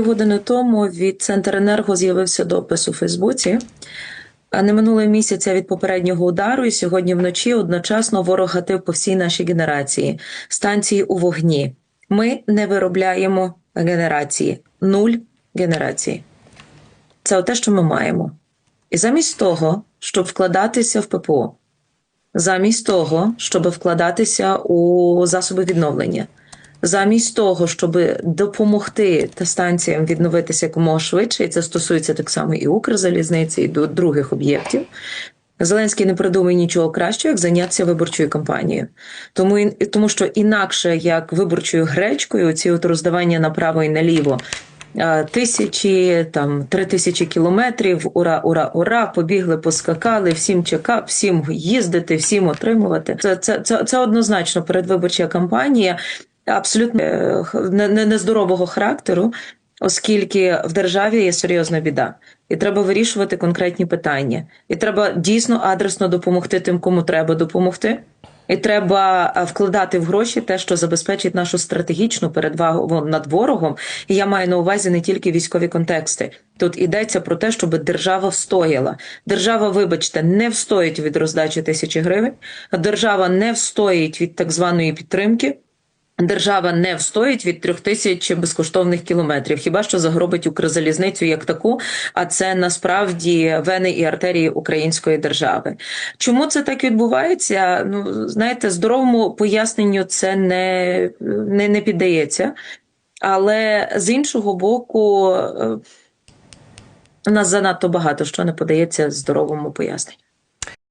Години тому від Центренерго з'явився допис у Фейсбуці. Не минуло місяця від попереднього удару, і сьогодні вночі одночасно ворог гатив по всій нашій генерації. Станції у вогні. Ми не виробляємо генерації, нуль генерації. Це те, що ми маємо. І замість того, щоб вкладатися в ППО, замість того, щоб вкладатися у засоби відновлення, замість того, щоб допомогти та станціям відновитися якомога швидше, і це стосується так само і Укрзалізниці, і до других об'єктів. Зеленський не придумає нічого кращого, як зайнятися виборчою кампанією. Тому, тому що інакше як виборчою гречкою, ці от роздавання направо і наліво. Тисячі, там три тисячі кілометрів, ура, ура, ура, побігли, поскакали, всім чекав, всім їздити, всім отримувати. Це, це, це, це однозначно передвиборча кампанія, абсолютно е, нездорового характеру, оскільки в державі є серйозна біда, і треба вирішувати конкретні питання. І треба дійсно адресно допомогти тим, кому треба допомогти. І треба е, вкладати в гроші те, що забезпечить нашу стратегічну передвагу над ворогом. І я маю на увазі не тільки військові контексти. Тут йдеться про те, щоб держава встояла. Держава, вибачте, не встоїть від роздачі тисячі гривень. Держава не встоїть від так званої підтримки. Держава не встоїть від трьох тисяч безкоштовних кілометрів, хіба що загробить Укрзалізницю як таку, а це насправді вени і артерії української держави. Чому це так відбувається? Ну знаєте, здоровому поясненню це не, не, не піддається, але з іншого боку, е, у нас занадто багато що не подається здоровому поясненню.